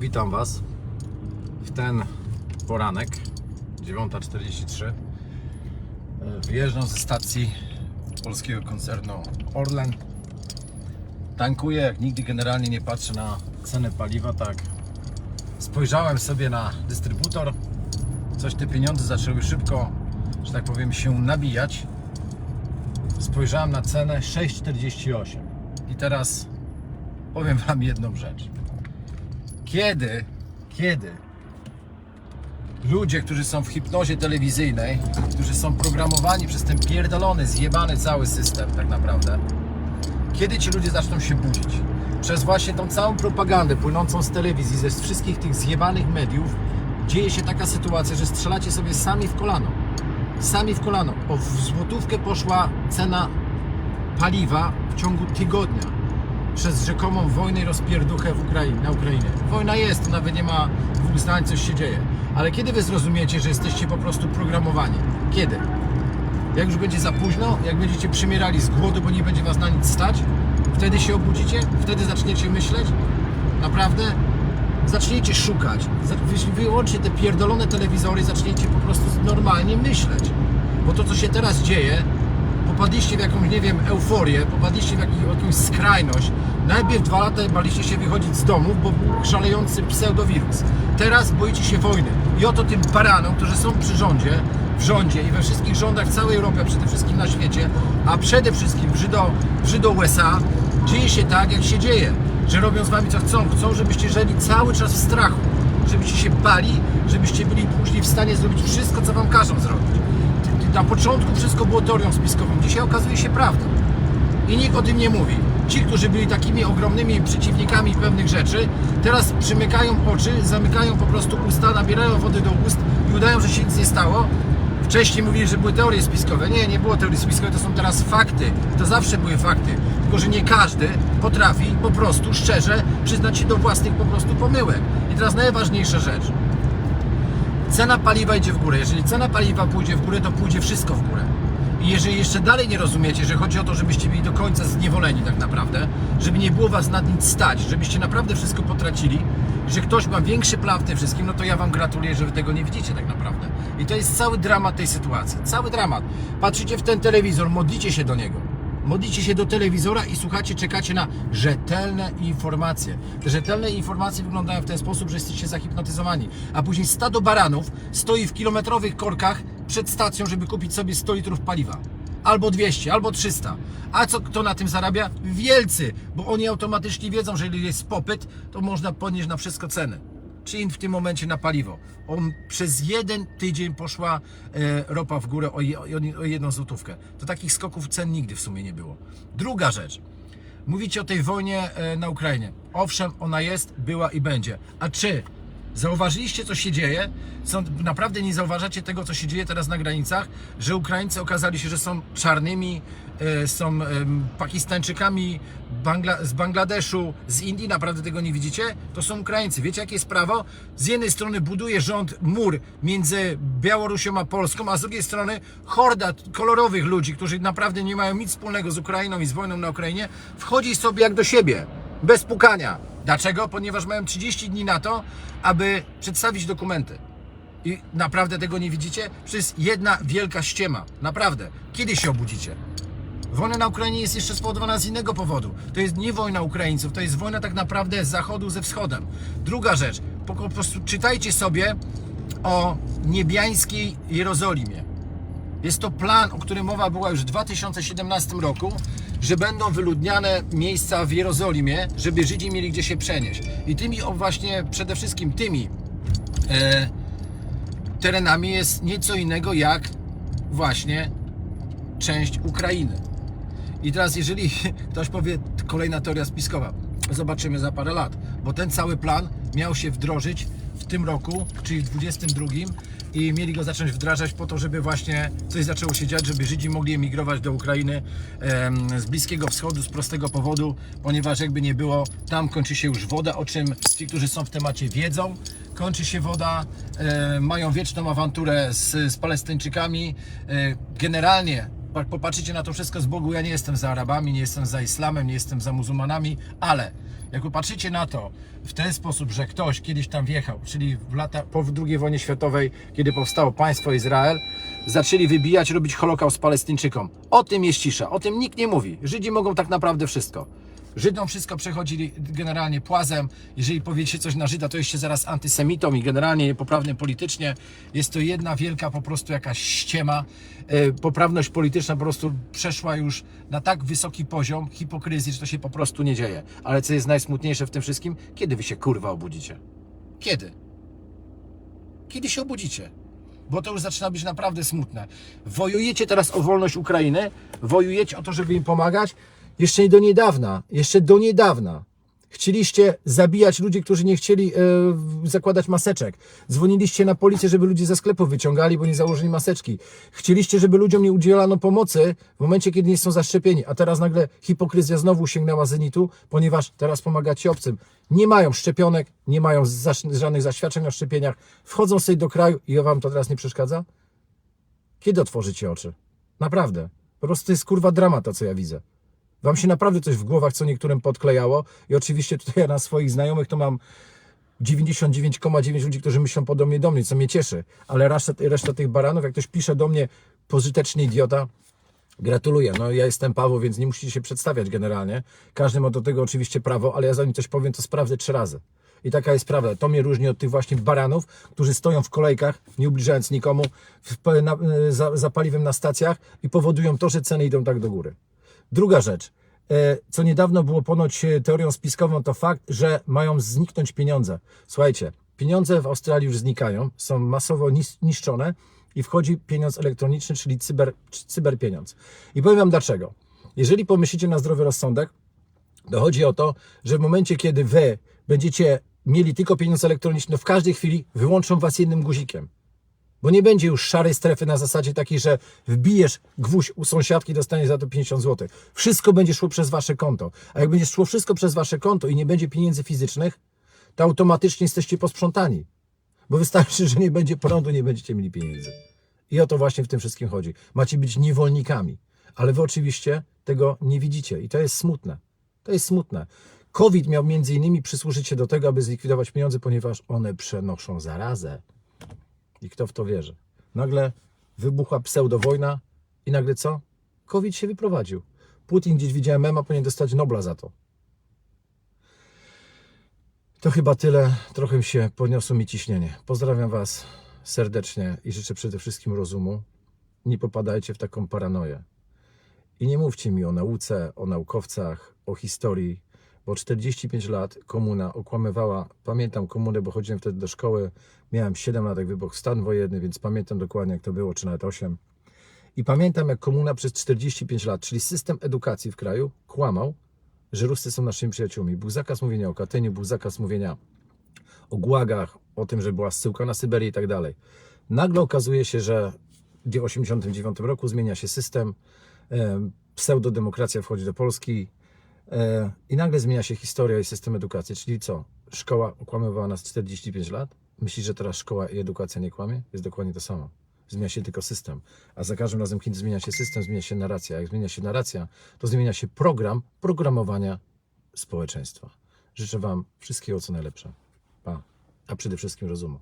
Witam Was w ten poranek 9.43 E, Wyjeżdżam ze stacji polskiego koncernu Orlen. Tankuję jak nigdy generalnie nie patrzę na cenę paliwa tak. Spojrzałem sobie na dystrybutor. Coś te pieniądze zaczęły szybko, że tak powiem się nabijać. Spojrzałem na cenę 6,48 I teraz powiem Wam jedną rzecz kiedy, kiedy ludzie, którzy są w hipnozie telewizyjnej, którzy są programowani przez ten pierdolony, zjebany cały system tak naprawdę, kiedy ci ludzie zaczną się budzić? Przez właśnie tą całą propagandę płynącą z telewizji, ze wszystkich tych zjebanych mediów, dzieje się taka sytuacja, że strzelacie sobie sami w kolano. Sami w kolano. O w złotówkę poszła cena paliwa w ciągu tygodnia przez rzekomą wojnę i rozpierduchę w Ukrainie, na Ukrainie. Wojna jest, nawet nie ma dwóch zdań, coś się dzieje. Ale kiedy wy zrozumiecie, że jesteście po prostu programowani? Kiedy? Jak już będzie za późno, jak będziecie przymierali z głodu, bo nie będzie was na nic stać, wtedy się obudzicie, wtedy zaczniecie myśleć, naprawdę zaczniecie szukać, wyłączcie te pierdolone telewizory i zaczniecie po prostu normalnie myśleć. Bo to, co się teraz dzieje, popadliście w jakąś, nie wiem, euforię, popadliście w jakiś, jakąś skrajność. Najpierw dwa lata baliście się wychodzić z domów, bo był szalejący pseudowirus. Teraz boicie się wojny. I oto tym baranom, którzy są przy rządzie, w rządzie i we wszystkich rządach w całej Europie, a przede wszystkim na świecie, a przede wszystkim w Żydo, w Żydo USA, dzieje się tak, jak się dzieje. Że robią z wami co chcą. Chcą, żebyście żyli cały czas w strachu. Żebyście się bali, żebyście byli później w stanie zrobić wszystko, co wam każą zrobić. Na początku wszystko było teorią spiskową, dzisiaj okazuje się prawdą. I nikt o tym nie mówi. Ci, którzy byli takimi ogromnymi przeciwnikami pewnych rzeczy, teraz przymykają oczy, zamykają po prostu usta, nabierają wody do ust i udają, że się nic nie stało. Wcześniej mówili, że były teorie spiskowe. Nie, nie było teorii spiskowej, to są teraz fakty. To zawsze były fakty. Tylko, że nie każdy potrafi po prostu szczerze przyznać się do własnych po prostu pomyłek. I teraz najważniejsza rzecz cena paliwa idzie w górę. Jeżeli cena paliwa pójdzie w górę, to pójdzie wszystko w górę. I jeżeli jeszcze dalej nie rozumiecie, że chodzi o to, żebyście byli do końca zniewoleni tak naprawdę, żeby nie było was na nic stać, żebyście naprawdę wszystko potracili, że ktoś ma większy plan w tym wszystkim, no to ja wam gratuluję, że wy tego nie widzicie tak naprawdę. I to jest cały dramat tej sytuacji. Cały dramat. Patrzycie w ten telewizor, modlicie się do niego. Modlicie się do telewizora i słuchacie, czekacie na rzetelne informacje. Te rzetelne informacje wyglądają w ten sposób, że jesteście zahipnotyzowani. A później stado baranów stoi w kilometrowych korkach przed stacją, żeby kupić sobie 100 litrów paliwa. Albo 200, albo 300. A co kto na tym zarabia? Wielcy, bo oni automatycznie wiedzą, że jeżeli jest popyt, to można podnieść na wszystko cenę. Czyli w tym momencie na paliwo. On przez jeden tydzień poszła e, ropa w górę o, o jedną złotówkę. To takich skoków cen nigdy w sumie nie było. Druga rzecz. Mówicie o tej wojnie e, na Ukrainie. Owszem, ona jest, była i będzie. A czy zauważyliście, co się dzieje? Są, naprawdę nie zauważacie tego, co się dzieje teraz na granicach? Że Ukraińcy okazali się, że są czarnymi, e, są em, Pakistańczykami Bangla, z Bangladeszu, z Indii, naprawdę tego nie widzicie? To są Ukraińcy. Wiecie, jakie jest prawo? Z jednej strony buduje rząd mur między Białorusią a Polską, a z drugiej strony horda kolorowych ludzi, którzy naprawdę nie mają nic wspólnego z Ukrainą i z wojną na Ukrainie, wchodzi sobie jak do siebie, bez pukania. Dlaczego? Ponieważ mają 30 dni na to, aby przedstawić dokumenty. I naprawdę tego nie widzicie? Przecież jest jedna wielka ściema. Naprawdę. Kiedy się obudzicie? Wojna na Ukrainie jest jeszcze spowodowana z innego powodu. To jest nie wojna Ukraińców, to jest wojna tak naprawdę zachodu ze wschodem. Druga rzecz, po prostu czytajcie sobie o niebiańskiej Jerozolimie. Jest to plan, o którym mowa była już w 2017 roku, że będą wyludniane miejsca w Jerozolimie, żeby Żydzi mieli gdzie się przenieść. I tymi, właśnie przede wszystkim tymi e, terenami jest nieco innego jak właśnie część Ukrainy. I teraz, jeżeli ktoś powie, kolejna teoria spiskowa, zobaczymy za parę lat, bo ten cały plan miał się wdrożyć w tym roku, czyli w 22 i mieli go zacząć wdrażać po to, żeby właśnie coś zaczęło się dziać, żeby Żydzi mogli emigrować do Ukrainy z Bliskiego Wschodu z prostego powodu, ponieważ jakby nie było, tam kończy się już woda, o czym ci, którzy są w temacie wiedzą, kończy się woda, mają wieczną awanturę z, z Palestyńczykami, e, generalnie popatrzycie na to wszystko z Bogu, ja nie jestem za Arabami, nie jestem za Islamem, nie jestem za muzułmanami, ale Jak popatrzycie na to w ten sposób, że ktoś kiedyś tam wjechał, czyli w lata, po II wojnie światowej, kiedy powstało państwo Izrael, zaczęli wybijać, robić holokaust Palestyńczykom. O tym jest cisza, o tym nikt nie mówi. Żydzi mogą tak naprawdę wszystko. Żydom wszystko przechodzili generalnie płazem. Jeżeli powiecie coś na Żyda, to jesteście zaraz antysemitą i generalnie niepoprawnym politycznie. Jest to jedna wielka po prostu jakaś ściema. E, Poprawność polityczna po prostu przeszła już na tak wysoki poziom hipokryzji, że to się po prostu nie dzieje. Ale co jest najsmutniejsze w tym wszystkim? Kiedy wy się kurwa obudzicie? Kiedy? Kiedy się obudzicie? Bo to już zaczyna być naprawdę smutne. Wojujecie teraz o wolność Ukrainy, wojujecie o to, żeby im pomagać. Jeszcze do niedawna, jeszcze do niedawna chcieliście zabijać ludzi, którzy nie chcieli e, zakładać maseczek. Dzwoniliście na policję, żeby ludzi ze sklepów wyciągali, bo nie założyli maseczki. Chcieliście, żeby ludziom nie udzielano pomocy w momencie, kiedy nie są zaszczepieni. A teraz nagle hipokryzja znowu sięgnęła zenitu, ponieważ teraz pomagacie obcym. Nie mają szczepionek, nie mają żadnych zaświadczeń o szczepieniach. Wchodzą sobie do kraju i wam to teraz nie przeszkadza? Kiedy otworzycie oczy? Naprawdę. Po prostu to jest kurwa dramat, to co ja widzę. Wam się naprawdę coś w głowach co niektórym podklejało i oczywiście tutaj ja na swoich znajomych to mam 99,9 ludzi, którzy myślą podobnie do mnie, co mnie cieszy, ale reszta, reszta tych baranów, jak ktoś pisze do mnie pożyteczny idiota, Gratuluję. No ja jestem Paweł, więc nie musicie się przedstawiać generalnie. Każdy ma do tego oczywiście prawo, ale ja zanim coś powiem, to sprawdzę trzy razy. I taka jest prawda. To mnie różni od tych właśnie baranów, którzy stoją w kolejkach, nie ubliżając nikomu, w, na, za, za paliwem na stacjach i powodują to, że ceny idą tak do góry. Druga rzecz, e, co niedawno było ponoć e, teorią spiskową, to fakt, że mają zniknąć pieniądze. Słuchajcie, pieniądze w Australii już znikają, są masowo nis- niszczone i wchodzi pieniądz elektroniczny, czyli cyber, cyberpieniądz. I powiem Wam dlaczego. Jeżeli pomyślicie na zdrowy rozsądek, Dochodzi o to, że w momencie, kiedy wy będziecie mieli tylko pieniądze elektroniczne, w każdej chwili wyłączą was jednym guzikiem. Bo nie będzie już szarej strefy na zasadzie takiej, że wbijesz gwóźdź u sąsiadki dostaniesz za to 50 zł. Wszystko będzie szło przez wasze konto. A jak będzie szło wszystko przez wasze konto i nie będzie pieniędzy fizycznych, to automatycznie jesteście posprzątani. Bo wystarczy, że nie będzie prądu, nie będziecie mieli pieniędzy. I o to właśnie w tym wszystkim chodzi. Macie być niewolnikami. Ale wy oczywiście tego nie widzicie. I to jest smutne. To jest smutne. COVID miał między innymi przysłużyć się do tego, aby zlikwidować pieniądze, ponieważ one przenoszą zarazę. I kto w to wierzy? Nagle wybuchła pseudowojna i nagle co? COVID się wyprowadził. Putin gdzieś widziałem mema, powinien dostać Nobla za to. To chyba tyle. Trochę się podniosło mi ciśnienie. Pozdrawiam Was serdecznie i życzę przede wszystkim rozumu. Nie popadajcie w taką paranoję. I nie mówcie mi o nauce, o naukowcach, o historii, bo 45 lat komuna okłamywała. Pamiętam komunę, bo chodziłem wtedy do szkoły. Miałem 7 lat, jak wybuchł stan wojenny, więc pamiętam dokładnie, jak to było, czy nawet 8. I pamiętam, jak komuna przez 45 lat, czyli system edukacji w kraju, kłamał, że Ruscy są naszymi przyjaciółmi. Był zakaz mówienia o Katyniu, był zakaz mówienia o gułagach, o tym, że była zsyłka na Syberię i tak dalej. Nagle okazuje się, że w 1989 roku zmienia się system, e, pseudodemokracja wchodzi do Polski i nagle zmienia się historia i system edukacji. Czyli co? Szkoła okłamywała nas 45 lat? Myślisz, że teraz szkoła i edukacja nie kłamie? Jest dokładnie to samo. Zmienia się tylko system. A za każdym razem, kiedy zmienia się system, zmienia się narracja. Jak zmienia się narracja, to zmienia się program programowania społeczeństwa. Życzę Wam wszystkiego, co najlepsze. Pa. A przede wszystkim rozumu.